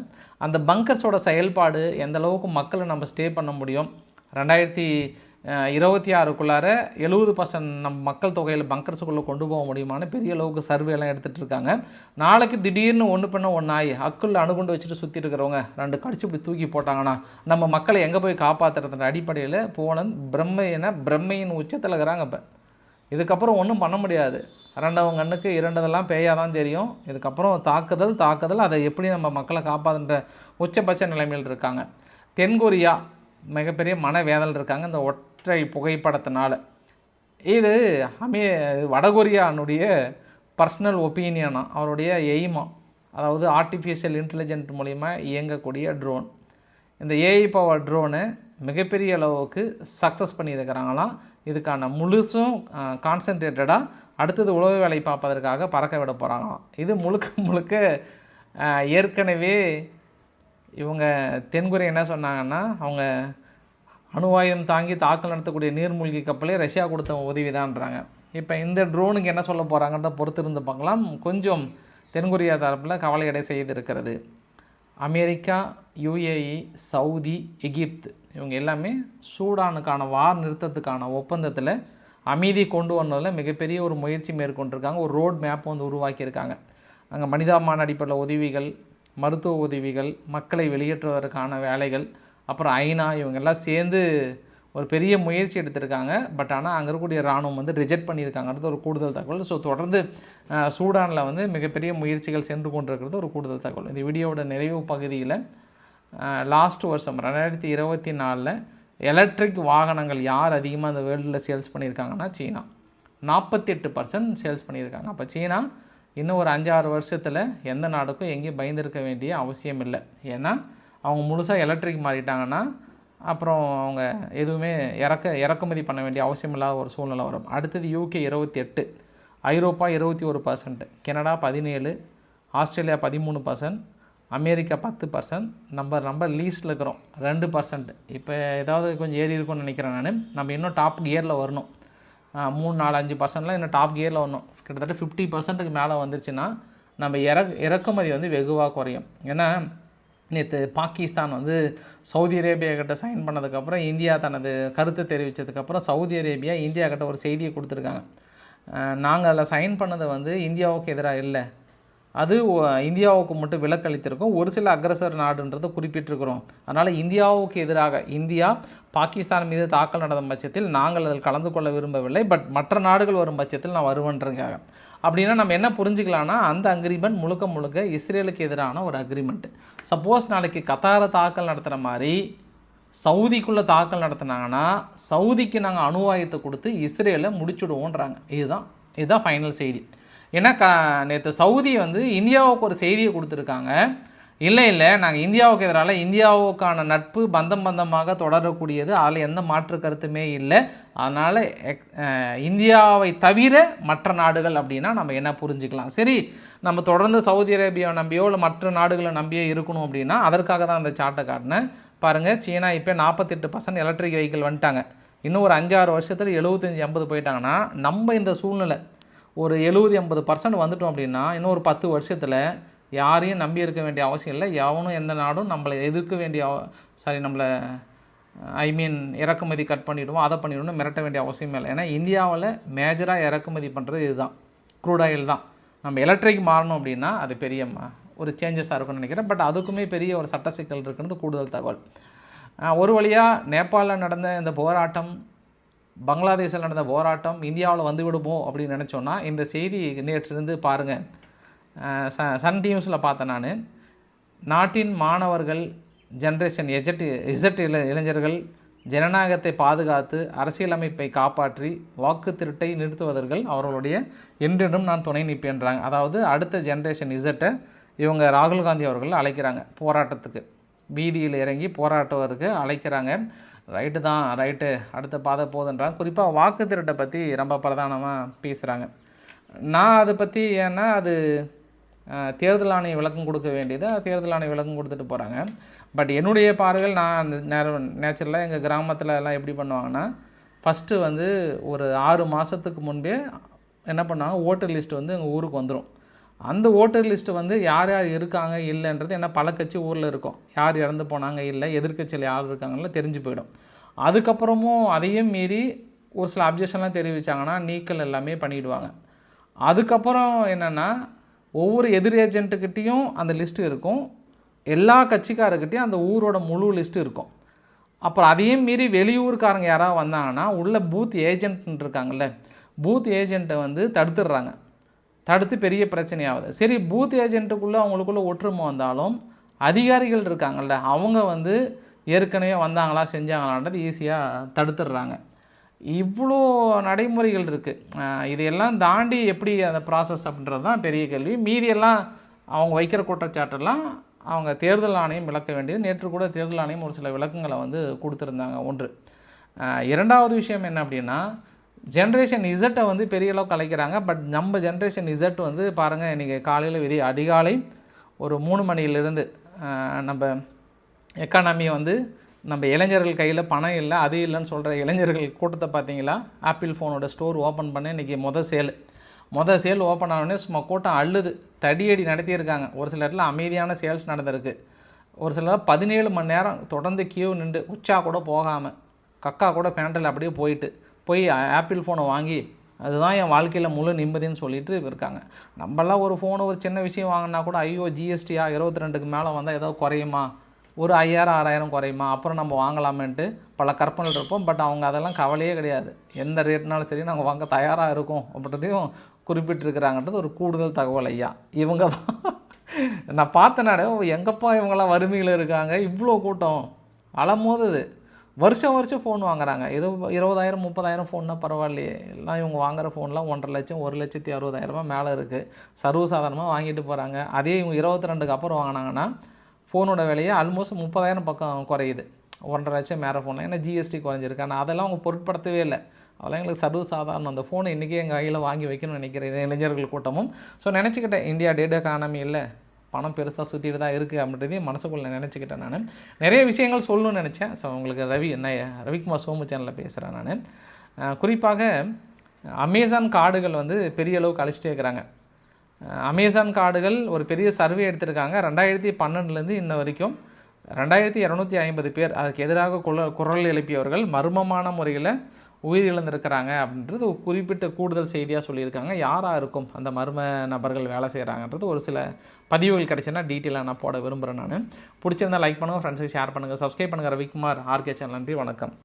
அந்த பங்கர்ஸோட செயல்பாடு எந்த அளவுக்கு மக்களை நம்ம ஸ்டே பண்ண முடியும் ரெண்டாயிரத்தி இருபத்தி ஆறுக்குள்ளார எழுபது பர்சன்ட் நம்ம மக்கள் தொகையில் பங்கர்ஸுக்குள்ளே கொண்டு போக முடியுமான்னு பெரிய அளவுக்கு சர்வேலாம் எல்லாம் எடுத்துகிட்டு இருக்காங்க. நாளைக்கு திடீர்னு ஒன்று பண்ண ஒன்று ஆகி அக்குள்ள அணுகுண்டு வச்சுட்டு சுற்றி இருக்கிறவங்க ரெண்டு கடிச்சு இப்படி தூக்கி போட்டாங்கன்னா நம்ம மக்களை எங்கே போய் காப்பாற்றுறதுன்ற அடிப்படையில் போன பிரம்மையின பிரம்மையின் உச்சத்தில் இருக்கிறாங்க இப்போ. இதுக்கப்புறம் ஒன்றும் பண்ண முடியாது. ரெண்டவங்க கண்ணுக்கு இரண்டதெல்லாம் பேயாக தான் தெரியும். இதுக்கப்புறம் தாக்குதல் தாக்குதல் அதை எப்படி நம்ம மக்களை காப்பாதுன்ற உச்சபட்ச நிலைமையில் இருக்காங்க. தென்கொரியா மிகப்பெரிய மனவேதல் இருக்காங்க இந்த ஒற்றை புகைப்படத்தினால. இது அமே வடகொரியானுடைய பர்சனல் ஒப்பீனியனா அவருடைய எய்மா அதாவது ஆர்டிஃபிஷியல் இன்டெலிஜென்ட் மூலிமா இயங்கக்கூடிய ட்ரோன் இந்த ஏஐ பவர் ட்ரோனு மிகப்பெரிய அளவுக்கு சக்ஸஸ் பண்ணியிருக்கிறாங்களாம் இதுக்கான முழுசும் கான்சென்ட்ரேட்டடாக அடுத்தது உழவு வேலை பார்ப்பதற்காக பறக்க விட போகிறாங்களாம் இது முழுக்க முழுக்க ஏற்கனவே இவங்க தென்கொரியா என்ன சொன்னாங்கன்னா அவங்க அணுவாயுதம் தாங்கி தாக்கல் நடத்தக்கூடிய நீர்மூழ்கி கப்பலே ரஷ்யா கொடுத்த உதவி தான்றாங்க இப்போ இந்த ட்ரோனுக்கு என்ன சொல்ல போகிறாங்கன்ற பொறுத்து இருந்து பார்க்கலாம். கொஞ்சம் தென்கொரியா தரப்பில் கவலையடை செய்திருக்கிறது. அமெரிக்கா யுஏஇ சவுதி எகிப்து இவங்க எல்லாமே சூடானுக்கான வார் நிறுத்தத்துக்கான ஒப்பந்தத்தில் அமைதி கொண்டு வந்ததில் மிகப்பெரிய ஒரு முயற்சி மேற்கொண்டிருக்காங்க. ஒரு ரோட் மேப் வந்து உருவாக்கியிருக்காங்க. அங்கே மனிதாபிமான அடிப்படையில் உதவிகள் மருத்துவ உதவிகள் மக்களை வெளியேற்றுவதற்கான வேலைகள் அப்புறம் ஐநா இவங்கெல்லாம் சேர்ந்து ஒரு பெரிய முயற்சி எடுத்திருக்காங்க. பட் ஆனால் அங்கே இருக்கக்கூடிய இராணுவம் வந்து ரிஜெக்ட் பண்ணியிருக்காங்கிறது ஒரு கூடுதல் தகவல். ஸோ தொடர்ந்து சூடானில் வந்து மிகப்பெரிய முயற்சிகள் சென்று கொண்டிருக்கிறது ஒரு கூடுதல் தகவல். இந்த வீடியோவோட நிறைவு பகுதியில் லாஸ்ட் வருஷம் ரெண்டாயிரத்தி இருபத்தி நாலில் எலக்ட்ரிக் வாகனங்கள் யார் அதிகமாக அந்த வேர்ல்டில் சேல்ஸ் பண்ணியிருக்காங்கன்னா சீனா. நாற்பத்தெட்டு பர்சன்ட் சேல்ஸ் பண்ணியிருக்காங்க. அப்போ சீனா இன்னும் ஒரு அஞ்சாறு வருஷத்தில் எந்த நாடுக்கும் எங்கேயும் பயந்துருக்க வேண்டிய அவசியம் இல்லை ஏன்னா அவங்க முழுசாக எலக்ட்ரிக் மாறிட்டாங்கன்னா அப்புறம் அவங்க எதுவுமே இறக்க இறக்குமதி பண்ண வேண்டிய அவசியம் இல்லாத ஒரு சூழ்நிலை வரும். அடுத்தது யூகே இருபத்தி எட்டு ஐரோப்பா இருபத்தி ஒரு பர்சன்ட் கனடா பதினேழு. ஆஸ்திரேலியா பதிமூணு பர்சன்ட் அமெரிக்கா பத்து பர்சன்ட் நம்ம ரொம்ப லீஸ்ட்டில் இருக்கிறோம். ரெண்டு பர்சன்ட் இப்போ ஏதாவது கொஞ்சம் ஏறி இருக்கும்னு நினைக்கிறேன் நான். நம்ம இன்னும் டாப் கியரில் வரணும். மூணு நாலு அஞ்சு பர்சன்ட்லாம் இன்னும் டாப் கியரில் வரணும். கிட்டத்தட்ட ஃபிஃப்டி பர்சன்ட்டுக்கு மேலே வந்துருச்சுன்னா நம்ம இறக் இறக்குமதி வந்து வெகுவாக குறையும். ஏன்னா நேற்று பாகிஸ்தான் வந்து சவுதி அரேபியா கிட்ட சைன் பண்ணதுக்கப்புறம் இந்தியா தனது கருத்தை தெரிவித்ததுக்கப்புறம் சவுதி அரேபியா இந்தியா கிட்ட ஒரு செய்தியை கொடுத்துருக்காங்க. நாங்கள் அதில் சைன் பண்ணது வந்து இந்தியாவுக்கு எதிராக இல்லை. அது இந்தியாவுக்கு மட்டும் விலக்களித்திருக்கும். ஒரு சில அக்ரசர் நாடுன்றதை குறிப்பிட்டிருக்கிறோம். அதனால் இந்தியாவுக்கு எதிராக இந்தியா பாகிஸ்தான் மீது தாக்கல் நடந்த பட்சத்தில் நாங்கள் அதில் கலந்து கொள்ள விரும்பவில்லை. பட் மற்ற நாடுகள் வரும் பட்சத்தில் நான் வருவேன்றதுக்காக. அப்படின்னா நம்ம என்ன புரிஞ்சுக்கலாம்னா அந்த அக்ரிமெண்ட் முழுக்க முழுக்க இஸ்ரேலுக்கு எதிரான ஒரு அக்ரிமெண்ட் சப்போஸ் நாளைக்கு கத்தாரை தாக்கல் நடத்துகிற மாதிரி சவுதிக்குள்ளே தாக்கல் நடத்தினாங்கன்னா சவுதிக்கு நாங்கள் அணுவாயத்தை கொடுத்து இஸ்ரேலை முடிச்சுடுவோன்றாங்க. இதுதான் இதுதான் ஃபைனல் செய்தி. ஏன்னா க நேற்று சவுதி வந்து இந்தியாவுக்கு ஒரு செய்தியை கொடுத்துருக்காங்க. இல்லை இல்லை நாங்கள் இந்தியாவுக்கு எதிரால் இந்தியாவுக்கான நட்பு பந்தம் பந்தமாக தொடரக்கூடியது. அதில் எந்த மாற்று கருத்துமே இல்லை. அதனால் எக்- இந்தியாவை தவிர மற்ற நாடுகள் அப்படின்னா நம்ம என்ன புரிஞ்சுக்கலாம்? சரி நம்ம தொடர்ந்து சவுதி அரேபியாவை நம்பியோ இல்லை மற்ற நாடுகளை நம்பியோ இருக்கணும் அப்படின்னா அதற்காக தான் அந்த சார்ட்டை காட்டினேன். பாருங்கள் சீனா இப்போ நாற்பத்தெட்டு பர்சன்ட் எலக்ட்ரிக் வெஹிக்கிள் வந்துட்டாங்க. இன்னும் ஒரு அஞ்சாறு வருஷத்தில் எழுபத்தஞ்சி ஐம்பது போயிட்டாங்கன்னா நம்ம இந்த சூழ்நிலை ஒரு எழுபது எண்பது பர்சன்ட் வந்துட்டோம் அப்படின்னா இன்னும் ஒரு பத்து வருஷத்தில் யாரையும் நம்பி இருக்க வேண்டிய அவசியம் இல்லை. எவனும் எந்த நாடும் நம்மளை எதிர்க்க வேண்டிய சாரி நம்மளை ஐ மீன் இறக்குமதி கட் பண்ணிவிடுவோம் அதை பண்ணிவிடுவோம் மிரட்ட வேண்டிய அவசியமே இல்லை. ஏன்னா இந்தியாவில் மேஜராக இறக்குமதி பண்ணுறது இதுதான். க்ரூட் ஆயில் தான். நம்ம எலக்ட்ரிக் மாறணும் அப்படின்னா அது பெரிய ஒரு சேஞ்சஸாக இருக்கும்னு நினைக்கிறேன். பட் அதுக்குமே பெரிய ஒரு சட்ட சிக்கல் இருக்குன்றது கூடுதல் தகவல். ஒரு வழியாக நேபாளில் நடந்த இந்த போராட்டம் பங்களாதேஷில் நடந்த போராட்டம் இந்தியாவில் வந்து விடுமோ அப்படின்னு நினச்சோன்னா இந்த செய்தி நேற்றிருந்து பாருங்கள் ச சன் டிவிஸில் பார்த்தேன் நான். நாட்டின் மாணவர்கள் ஜென்ரேஷன் எஜெட் இசட் இள இளைஞர்கள் ஜனநாயகத்தை பாதுகாத்து அரசியலமைப்பை காப்பாற்றி வாக்கு திருட்டை நிறுத்துவதற்கு அவர்களுடைய என்றென்றும் நான் துணை நிற்பேன்றாங்க. அதாவது அடுத்த ஜென்ரேஷன் இசட்டை இவங்க ராகுல் காந்தி அவர்கள் அழைக்கிறாங்க போராட்டத்துக்கு. வீதியில் இறங்கி போராட்டுவதற்கு அழைக்கிறாங்க. ரைட்டு தான் ரைட்டு அடுத்த பாதை போதுன்றாங்க குறிப்பாக வாக்கு திருட்டை பற்றி ரொம்ப பிரதானமாக பேசுகிறாங்க நான் அதை பற்றி ஏன்னா அது தேர்தல் ஆணைய விளக்கம் கொடுக்க வேண்டியது. தேர்தல் ஆணைய விளக்கம் கொடுத்துட்டு போகிறாங்க பட் என்னுடைய பார்வையில் நான் அந்த நேச்சுரலாக எங்கள் கிராமத்தில் எல்லாம் எப்படி பண்ணுவாங்கன்னா ஃபஸ்ட்டு வந்து ஒரு ஆறு மாதத்துக்கு முன்பே என்ன பண்ணுவாங்க ஓட்டர் லிஸ்ட் வந்து எங்கள் ஊருக்கு வந்துடும் அந்த ஓட்டர் லிஸ்ட்டு வந்து யார் யார் இருக்காங்க இல்லைன்றது ஏன்னா பல கட்சி ஊரில் இருக்கும். யார் இறந்து போனாங்க இல்லை எதிர்க்கட்சியில் யார் இருக்காங்கன்னு தெரிஞ்சு போயிடும். அதுக்கப்புறமும் அதையும் மீறி ஒரு சில அப்ஜெக்ஷன்லாம் தெரிவித்தாங்கன்னா நீக்கல் எல்லாமே பண்ணிவிடுவாங்க அதுக்கப்புறம் என்னென்னா ஒவ்வொரு எதிர் ஏஜென்ட்டுக்கிட்டேயும் அந்த லிஸ்ட்டு இருக்கும். எல்லா கட்சிக்காரர்கிட்டையும் அந்த ஊரோட முழு லிஸ்ட்டு இருக்கும். அப்புறம் அதையும் மீறி வெளியூர்காரங்க யாராவது வந்தாங்கன்னா உள்ள பூத் ஏஜென்ட் இருக்காங்கல்ல பூத் ஏஜென்ட்டை வந்து தடுத்துடுறாங்க. தடுத்து பெரிய பிரச்சனையாகுது சரி பூத் ஏஜென்ட்டுக்குள்ளே அவங்களுக்குள்ள ஒற்றுமை வந்தாலும் அதிகாரிகள் இருக்காங்கல்ல அவங்க வந்து ஏற்கனவே வந்தாங்களா செஞ்சாங்களான்றது ஈஸியாக தடுத்துடுறாங்க. இவ்வளோ நடைமுறைகள் இருக்குது இதையெல்லாம் தாண்டி எப்படி அந்த ப்ராசஸ் அப்படின்றது தான் பெரிய கேள்வி. மீதியெல்லாம் அவங்க வைக்கிற குற்றச்சாட்டெல்லாம் அவங்க தேர்தல் ஆணையம் விளக்க வேண்டியது. நேற்று கூட தேர்தல் ஆணையம் ஒரு சில விளக்கங்களை வந்து கொடுத்துருந்தாங்க. ஒன்று. இரண்டாவது விஷயம் என்ன அப்படின்னா ஜென்ரேஷன் இசட்டை வந்து பெரிய அளவுக்கு அழைக்கிறாங்க பட் நம்ம ஜென்ரேஷன் இசட் வந்து பாருங்கள் இன்றைக்கி காலையில் விதி அதிகாலை ஒரு மூணு மணியிலிருந்து நம்ம எக்கானமியை வந்து நம்ம இளைஞர்கள் கையில் பணம் இல்லை அது இல்லைன்னு சொல்கிற இளைஞர்கள் கூட்டத்தை பார்த்தீங்களா? ஆப்பிள் ஃபோனோட ஸ்டோர் ஓப்பன் பண்ண இன்றைக்கி மொதல் சேல் மொதல் சேல் ஓப்பன் ஆனோடனே சும்மா கூட்டம் அள்ளுது தடியடி நடத்தியிருக்காங்க. ஒரு சில இடத்துல அமைதியான சேல்ஸ் நடந்திருக்கு. ஒரு சிலர் பதினேழு மணி நேரம் தொடர்ந்து கியூ நின்று உச்சா கூட போகாமல் கக்கா கூட பேண்டில் அப்படியே போயிட்டு போய் ஆப்பிள் ஃபோனை வாங்கி அதுதான் என் வாழ்க்கையில் முழு நிம்மதின்னு சொல்லிட்டு இருக்காங்க. நம்மளாம் ஒரு ஃபோனு ஒரு சின்ன விஷயம் வாங்கினா கூட ஐயோ ஜிஎஸ்டியா இருபத்தி ரெண்டுக்கு மேலே வந்தால் ஏதோ குறையுமா? ஒரு ஐயாயிரம் ஆறாயிரம் குறையுமா? அப்புறம் நம்ம வாங்கலாமேன்ட்டு பல கற்பனை இருப்போம். பட் அவங்க அதெல்லாம் கவலையே கிடையாது. எந்த ரேட்னாலும் சரி நாங்கள் வாங்க தயாராக இருக்கோம் அப்படின்றதையும் குறிப்பிட்டிருக்கிறாங்கன்றது ஒரு கூடுதல் தகவல் ஐயா. இவங்க தான். நான் பார்த்தனாட எங்கப்பா இவங்கெல்லாம் வறுமையில் இருக்காங்க? இவ்வளோ கூட்டம். அலமோதுது. வருஷம் வருஷம் ஃபோன் வாங்குறாங்க. ஏதோ இருபதாயிரம் முப்பதாயிரம் ஃபோன்னா பரவாயில்லையே. எல்லாம் இவங்க வாங்குகிற ஃபோன்லாம் ஒன்றரை லட்சம் ஒரு லட்சத்தி அறுபதாயிரரூபா மேலே இருக்குது சர்வசாதாரணமாக வாங்கிட்டு போகிறாங்க அதே இவங்க இருபத்தி ரெண்டுக்கு அப்புறம் வாங்கினாங்கன்னா ஃபோனோட விலையை ஆல்மோஸ்ட் முப்பதாயிரம் பக்கம் குறையுது. ஒன்றரை லட்சம் மேலே ஃபோன் ஏன்னா ஜிஎஸ்டி குறைஞ்சிருக்கு. ஆனால் அதெல்லாம் அவங்க பொருட்படுத்தவே இல்லை. அதெல்லாம் எங்களுக்கு சர்வசாதாரணம். அந்த ஃபோனை இன்றைக்கி எங்கள் கையில் வாங்கி வைக்கணும்னு நினைக்கிறேன் இளைஞர்கள் கூட்டமும். ஸோ நினச்சிக்கிட்டேன். இந்தியா டேட் எக்கானமி இல்லை பணம் பெருசாக சுற்றிட்டு தான் இருக்குது அப்படின்றதையும் மனசுக்குள்ளே நினச்சிக்கிட்டேன் நான். நிறைய விஷயங்கள் சொல்லணும்னு நினச்சேன். ஸோ உங்களுக்கு ரவி என்ன ரவிக்குமார் சோமு சேனலில் பேசுகிறேன் நான். குறிப்பாக அமேசான் கார்டுகள் வந்து பெரிய அளவுக்கு அழிச்சிட்டே இருக்கிறாங்க. அமேசான் கார்டுகள் ஒரு பெரிய சர்வே எடுத்திருக்காங்க. ரெண்டாயிரத்தி பன்னெண்டுலேருந்து இன்ன வரைக்கும் ரெண்டாயிரத்தி இரநூத்தி ஐம்பது பேர் அதுக்கு எதிராக குரல் குரல் எழுப்பியவர்கள் மர்மமான முறையில் உயிரிழந்திருக்கிறாங்க அப்படின்றது ஒரு குறிப்பிட்ட கூடுதல் செய்தியாக சொல்லியிருக்காங்க. யாராக இருக்கும் அந்த மர்ம நபர்கள் வேலை செய்கிறாங்கன்றது ஒரு சில பதிவுகள் கிடைச்சுன்னா டீட்டெயிலாக நான் போட விரும்புகிறேன் நான். பிடிச்சிருந்தா லைக் பண்ணுங்கள் ஃப்ரெண்ட்ஸுக்கு ஷேர் பண்ணுங்கள் சப்ஸ்கிரைப் பண்ணுங்கள் ரவிக்குமார் ஆர்கே சேனல். நன்றி வணக்கம்.